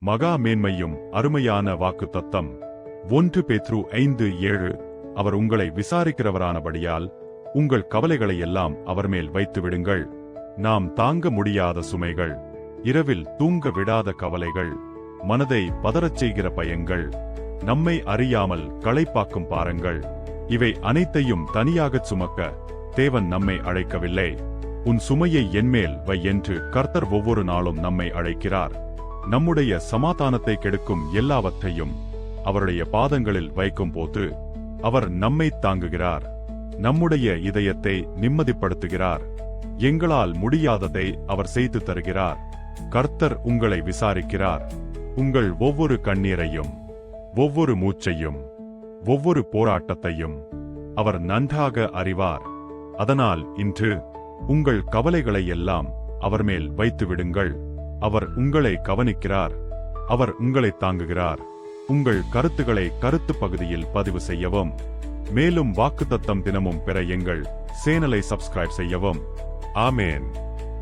மகா மேன்மையும் அருமையான வாக்குத்தத்தம். ஒன்று பேத்ரு ஐந்து ஏழு. அவர் உங்களை விசாரிக்கிறவரானபடியால் உங்கள் கவலைகளை எல்லாம் அவர் மேல் வைத்து விடுங்கள். நாம் தாங்க முடியாத சுமைகள். இரவில் தூங்க விடாத கவலைகள். மனதை பதறச் செய்கிற பயங்கள். நம்மை அறியாமல் களைப்பாக்கும் பாரங்கள். இவை அனைத்தையும் தனியாகச் சுமக்க தேவன் நம்மை அழைக்கவில்லை. உன் சுமையை என்மேல் வை என்று கர்த்தர் ஒவ்வொரு நாளும் நம்மை அழைக்கிறார். நம்முடைய சமாதானத்தை கெடுக்கும் எல்லாவற்றையும் அவருடைய பாதங்களில் வைக்கும்போது அவர் நம்மை தாங்குகிறார். நம்முடைய இதயத்தை நிம்மதிப்படுத்துகிறார். எங்களால் முடியாததை அவர் செய்து தருகிறார். கர்த்தர் உங்களை விசாரிக்கிறார். உங்கள் ஒவ்வொரு கண்ணீரையும் ஒவ்வொரு மூச்சையும் ஒவ்வொரு போராட்டத்தையும் அவர் நன்றாக அறிவார். அதனால் இன்று உங்கள் கவலைகளை எல்லாம் அவர் மேல் வைத்துவிடுங்கள். அவர் உங்களை கவனிக்கிறார். அவர் உங்களை தாங்குகிறார். உங்கள் கருத்துக்களை கருத்து பகுதியில் பதிவு செய்யவும். மேலும் வாக்குத்தத்தம் தினமும் பெற எங்கள் சேனலை சப்ஸ்கிரைப் செய்யவும். ஆமேன்.